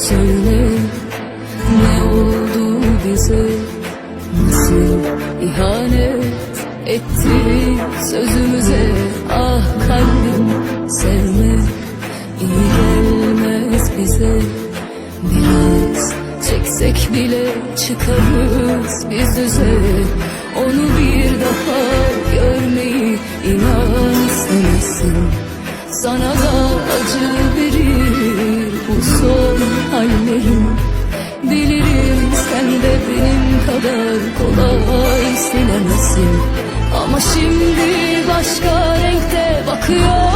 Söyle ne oldu bize? Nasıl ihanet etti sözümüze? Ah kalbim sevme iyi gelmez bize. Biraz çeksek bile çıkarız biz düze. Onu bir daha görmeyi inan istemezsin. Sana da acı bir hallerim Bilirim sen de benim kadar kolay silemezsin. Ama şimdi başka renkte bakıyor